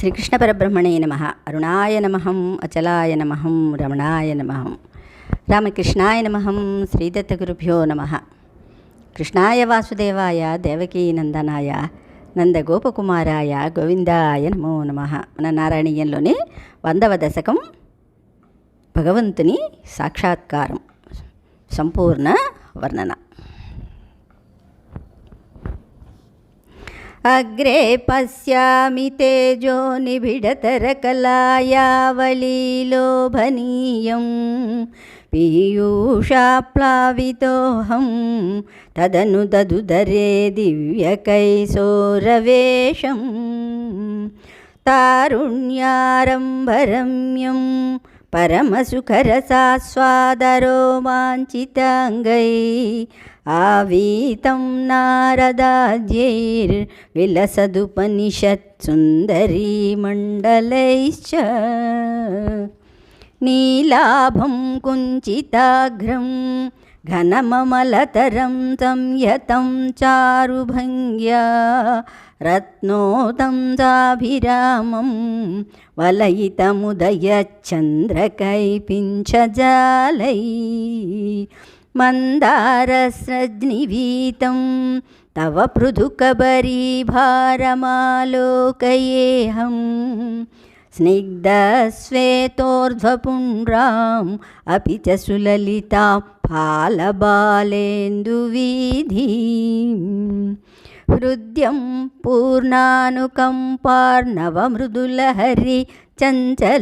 శ్రీకృష్ణ పరబ్రహ్మణే నమ. అరుణాయ నమహం అచలాయ నమహం రమణాయ నమహం రామకృష్ణాయ నమహం శ్రీదత్తగురుభ్యో నమ. కృష్ణాయ వాసుదేవాయ దేవకీ నందనాయ నందగోపకుమారాయ గోవిందాయ నమో నమ. మన నారాయణీయంలోనే వందవ దశకం భగవంతుని సాక్షాత్కారం. సంపూర్ణ వర్ణన. अग्रे पश्यामि तेजो निबिडतरकलायावलीलोभनीयं पीयूषाप्लावितोऽहं तदनु तदुदरे दिव्यकैसोरवेशं तारुण्यारम्भरम्यं परमसुखरसास्वादरोमाञ्चिताङ्गै आवीतं नारदाद्यैर्विलसदुपनिषत्सुन्दरीमण्डलैश्च नीलाभं कुञ्चिताघ्रं घनममलतरं संयतं चारुभङ्ग्या रत्नोतं चाभिरामं वलयितमुदयच्चन्द्रकैपिञ्चजालै मन्दारस्रज्निवीतं तव पृथुकबरीभारमालोकयेऽहं स्निग्धश्वेतोर्ध्वपुण्ड्राम् अपि च सुललिता फालबालेन्दुवीधीम् हृद्यं पूर्णानुकम्पार्णवमृदुलहरि चञ्चलभ्रूविलासै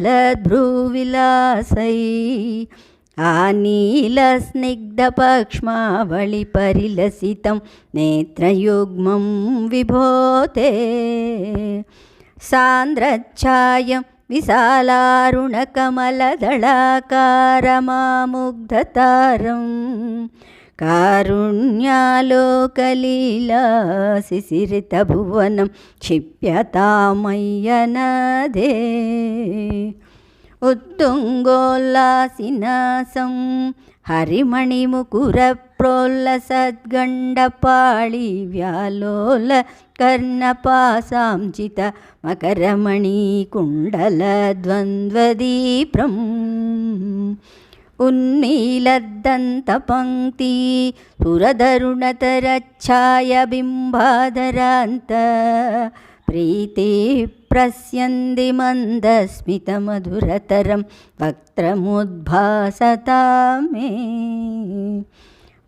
ఆ నీల స్నిగ్ధపక్ష్మావళి పరిలసితం నేత్రయుగ్మం విభోతే. సాంద్రఛాయం విశాలారుణకమలదళాకారమాముగ్ధతారం. కారుణ్యాలోకలీలా శిశిరిత భువనం క్షిప్యతామయ్యనదే. नेत्रयुग्मं विभोते सान्द्रच्छायं विशालारुणकमलदळाकारमामुग्धतारम् कारुण्यालोकलीलासिसिरितभुवनं क्षिप्यतामय्यनदे उत्तुङ्गोल्लासिनासं हरिमणिमुकुरप्रोल्लसद्गण्डपाळिव्यालोल कर्णपासाञ्चित मकरमणिकुण्डलद्वन्द्वदीप्रम् उन्मीलद्दन्तपङ्क्ति सुरदरुणतरच्छायबिम्बाधरान्त ప్రీతి ప్రస్యంది మందస్మితమధురతరం వక్త్రముద్భాసతామే.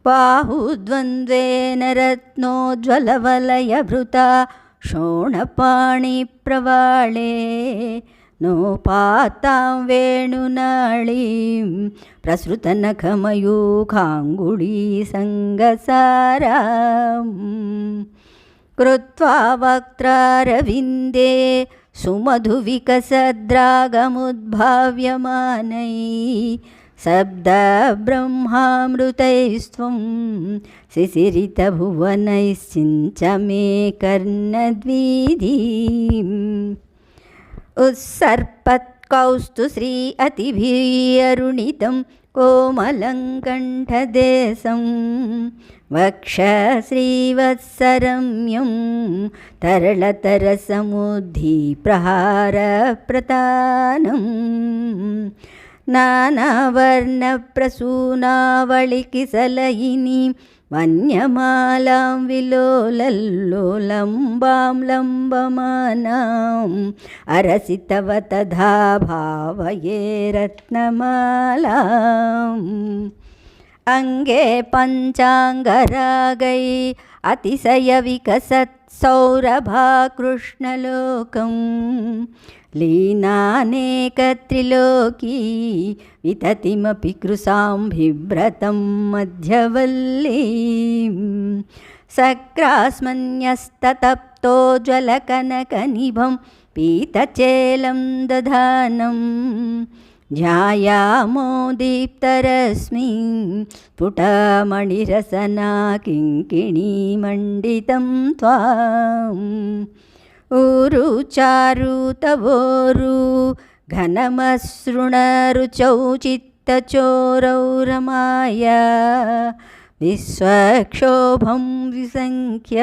బాహుద్వంద్వేన రత్నోజ్వలవలయభృత శోణపాణిప్రవాళే. నోపాతాం వేణునాళీం ప్రసృతనఖమయూఖాంగుళీ సంగసారాం. कृत्वा वक्त्रारविन्दे सुमधुविकसद्रागमुद्भाव्यमानै शब्दब्रह्मामृतैस्त्वं शिशिरितभुवनैश्चिञ्च मे कर्णद्वीधीम् उत्सर्पत्कौस्तु श्री अतिभिर्यरुणितं कोमलं कण्ठदेशं वक्षश्रीवत्सरम्यं तरलतरसमुद्धिप्रहारप्रतानं नानावर्णप्रसूनावळिकिसलयिनीं वन्यमालां विलोलल्लोलम्बां लम्बमानाम् अरसि तव तथा भावये रत्नमालाम् अङ्गे पञ्चाङ्गरागै अतिशयविकसत्सौरभा कृष्णलोकं लीनानेकत्रिलोकी विततिमपि कृशां बिभ्रतं मध्यवल्लीं सक्रास्मन्यस्ततप्तो ज्वलकनकनिभं पीतचेलं दधानम् ध्यायामो दीप्तरश्मिन् स्फुटमणिरसना किङ्किणीमण्डितं त्वाम् ఊరు చారు తవోరు ఘనమశృణరుచౌ చిత్తచోరౌ రమాయ విశ్వక్షోభం విసంఖ్య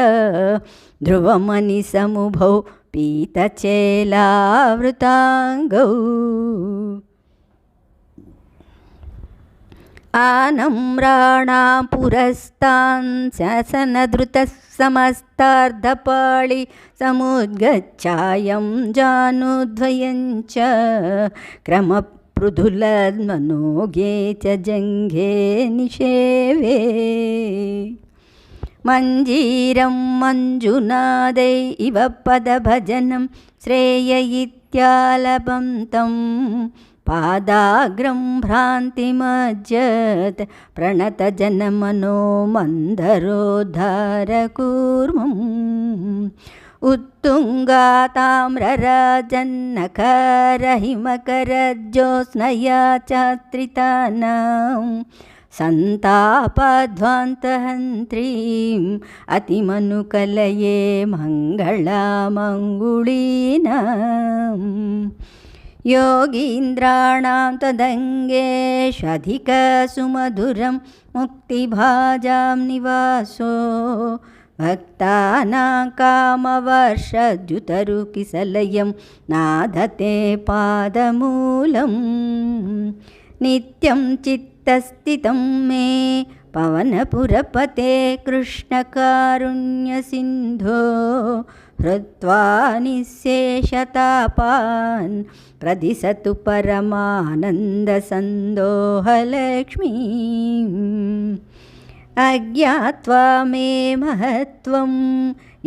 ధ్రువమని సముభౌ పీతచేలావృతాంగౌ. आनम्राणां पुरस्तां शसनधृतः समस्तार्धपाळि समुद्गच्छायं जानुद्वयं च क्रमपृथुलमनोगे च जङ्घे निषेवे। मञ्जीरं मञ्जुनादै इव पदभजनं श्रेय इत्यालपं तं पादाग्रं भ्रान्तिमज्जत् प्रणतजनमनो मन्दरोद्धारकूर्मम् उत्तुङ्गाताम्रराजन्नकरहिमकरज्योत्स्नया चात्रितानां सन्तापध्वान्तहन्त्रीम् अतिमनुकलये मङ्गलामङ्गुलीनाम् योगीन्द्राणां तदङ्गेष्वधिकसुमधुरं मुक्तिभाजां निवासो भक्तानां कामवर्षद्युतरुकिसलयं नादते पादमूलं नित्यं चित्तस्थितं मे पवनपुरपते कृष्णकारुण्यसिन्धो हृत्वा निःशेषतापान् प्रदिशतु परमानन्दसन्दोहलक्ष्मीम् अज्ञात्वा मे महत्त्वं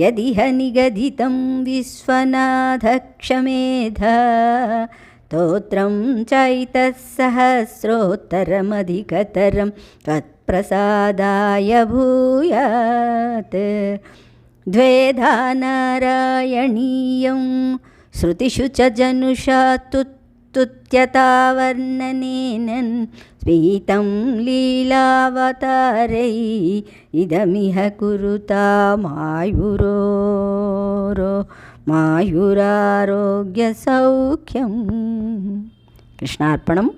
यदिह निगदितं विश्वनाथक्षमेध स्तोत्रं चैतः सहस्रोत्तरमधिकतरं त्वत्प्रसादाय द्वेधानारायणीयं श्रुतिषु च जनुषा तुत्यतावर्णनेनन् स्वीतं लीलावतारै इदमिह कुरुता मायुरो मायुरारोग्यसौख्यं कृष्णार्पणम्